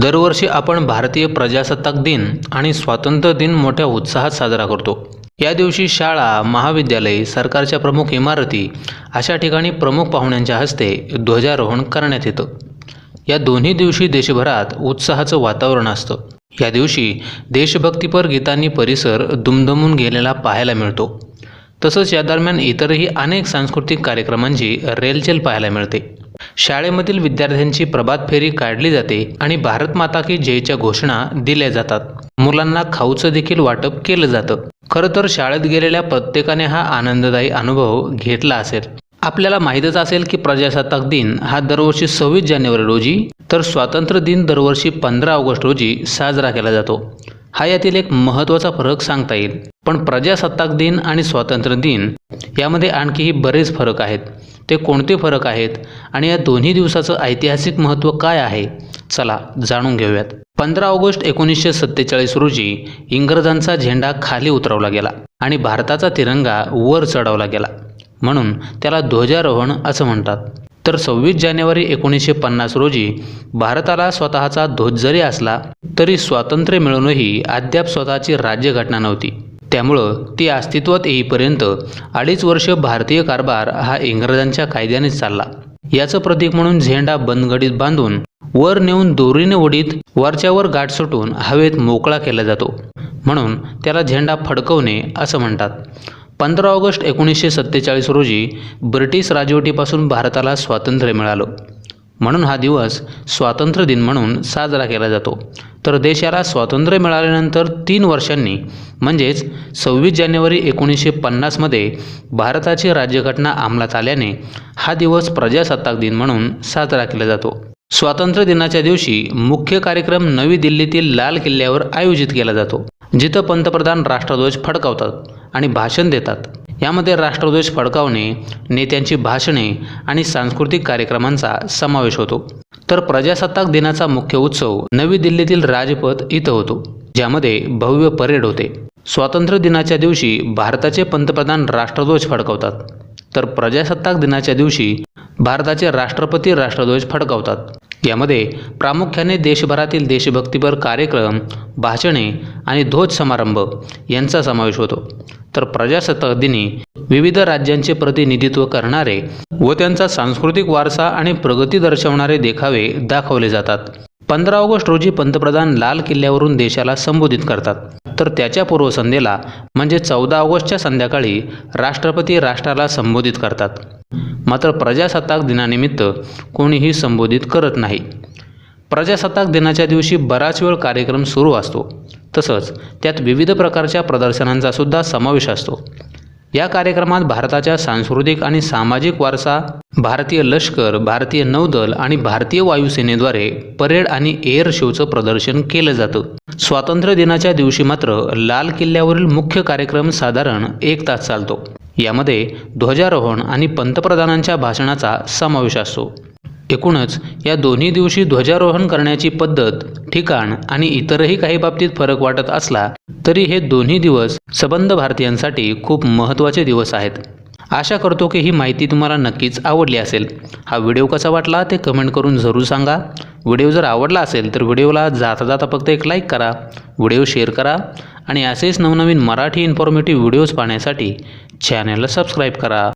दरवर्षी आपण भारतीय प्रजासत्ताक दिन आणि स्वातंत्र्य दिन मोठ्या उत्साहात साजरा करतो. या दिवशी शाळा महाविद्यालय सरकारच्या प्रमुख इमारती अशा ठिकाणी प्रमुख पाहुण्यांच्या हस्ते ध्वजारोहण करण्यात येतं. या दोन्ही दिवशी देशभरात उत्साहाचं वातावरण असतं. या दिवशी देशभक्तीपर गीतांनी परिसर दुमदमून गेलेला पाहायला मिळतो. तसंच या दरम्यान इतरही अनेक सांस्कृतिक कार्यक्रमांची रेलचेल पाहायला मिळते. शाळेमधील विद्यार्थ्यांची प्रभात फेरी काढली जाते आणि भारत माता की जयच्या घोषणा दिल्या जातात. मुलांना खाऊचं देखील वाटप केलं जातं. खरं तर शाळेत गेलेल्या प्रत्येकाने हा आनंददायी अनुभव घेतला असेल. आपल्याला माहीतच असेल की प्रजासत्ताक दिन हा दरवर्षी सव्वीस जानेवारी रोजी तर स्वातंत्र्य दिन दरवर्षी पंधरा ऑगस्ट रोजी साजरा केला जातो. हा यातील एक महत्त्वाचा फरक सांगता येईल. पण प्रजासत्ताक दिन आणि स्वातंत्र्य दिन यामध्ये आणखीही बरेच फरक आहेत. ते कोणते फरक आहेत आणि या दोन्ही दिवसाचं ऐतिहासिक महत्त्व काय आहे? चला जाणून घेऊयात. पंधरा ऑगस्ट एकोणीसशे सत्तेचाळीस रोजी इंग्रजांचा झेंडा खाली उतरवला गेला आणि भारताचा तिरंगा वर चढवला गेला. म्हणून त्याला ध्वजारोहण असं म्हणतात. तर सव्वीस जानेवारी एकोणीसशे पन्नास रोजी भारताला स्वतःचा ध्वज जरी असला तरी स्वातंत्र्य मिळूनही अद्याप स्वतःची राज्यघटना नव्हती. त्यामुळं ती अस्तित्वात येईपर्यंत अडीच वर्ष भारतीय कारभार हा इंग्रजांच्या कायद्यानेच चालला. याचं प्रतीक म्हणून झेंडा बंदगडीत बांधून वर नेऊन दोरीने उडीत वरच्यावर गाठ सुटून हवेत मोकळा केला जातो. म्हणून त्याला झेंडा फडकवणे असं म्हणतात. पंधरा ऑगस्ट एकोणीसशे सत्तेचाळीस रोजी ब्रिटिश राजवटीपासून भारताला स्वातंत्र्य मिळालं. म्हणून हा दिवस स्वातंत्र्य दिन म्हणून साजरा केला जातो. तर देशाला स्वातंत्र्य मिळाल्यानंतर तीन वर्षांनी म्हणजेच सव्वीस जानेवारी एकोणीसशे पन्नासमध्ये भारताची राज्यघटना अंमलात आल्याने हा दिवस प्रजासत्ताक दिन म्हणून साजरा केला जातो. स्वातंत्र्य दिनाच्या दिवशी मुख्य कार्यक्रम नवी दिल्लीतील लाल किल्ल्यावर आयोजित केला जातो जिथं पंतप्रधान राष्ट्रध्वज फडकावतात. आणि भाषण देतात. यामध्ये राष्ट्रध्वज फडकावणे नेत्यांची भाषणे आणि सांस्कृतिक कार्यक्रमांचा समावेश होतो. तर प्रजासत्ताक दिनाचा मुख्य उत्सव नवी दिल्लीतील राजपथ इथं होतो ज्यामध्ये भव्य परेड होते. स्वातंत्र्य दिनाच्या दिवशी भारताचे पंतप्रधान राष्ट्रध्वज फडकावतात. तर प्रजासत्ताक दिनाच्या दिवशी भारताचे राष्ट्रपती राष्ट्रध्वज फडकावतात. यामध्ये प्रामुख्याने देशभरातील देशभक्तीपर कार्यक्रम भाषणे आणि ध्वज समारंभ यांचा समावेश होतो. तर प्रजासत्ताक दिनी विविध राज्यांचे प्रतिनिधित्व करणारे व त्यांचा सांस्कृतिक वारसा आणि प्रगती दर्शवणारे देखावे दाखवले जातात. पंधरा ऑगस्ट रोजी पंतप्रधान लाल किल्ल्यावरून देशाला संबोधित करतात. तर त्याच्या पूर्वसंध्येला म्हणजे चौदा ऑगस्टच्या संध्याकाळी राष्ट्रपती राष्ट्राला संबोधित करतात. मात्र प्रजासत्ताक दिनानिमित्त कोणीही संबोधित करत नाही. प्रजासत्ताक दिनाच्या दिवशी बराच वेळ कार्यक्रम सुरू असतो. तसंच त्यात विविध प्रकारच्या प्रदर्शनांचा सुद्धा समावेश असतो. या कार्यक्रमात भारताच्या सांस्कृतिक आणि सामाजिक वारसा भारतीय लष्कर भारतीय नौदल आणि भारतीय वायुसेनेद्वारे परेड आणि एअर शोचं प्रदर्शन केलं जातं. स्वातंत्र्य दिनाच्या दिवशी मात्र लाल किल्ल्यावरील मुख्य कार्यक्रम साधारण एक तास चालतो. यामध्ये ध्वजारोहण आणि पंतप्रधानांच्या भाषणाचा समावेश असतो. एकूणच या दोन्ही दिवशी ध्वजारोहण करण्याची पद्धत ठिकाण आणि इतरही काही बाबतीत फरक वाटत असला तरी हे दोन्ही दिवस सबंध भारतीयांसाठी खूप महत्त्वाचे दिवस आहेत. आशा करतो की ही माहिती तुम्हाला नक्कीच आवडली असेल. हा व्हिडिओ कसा वाटला ते कमेंट करून जरूर सांगा. व्हिडिओ जर आवडला असेल तर व्हिडिओला जाता जाता फक्त एक लाईक करा व्हिडिओ शेअर करा आणि असेच नवनवीन मराठी इन्फॉर्मेटिव्ह व्हिडिओज पाहण्यासाठी चॅनलला सबस्क्राईब करा.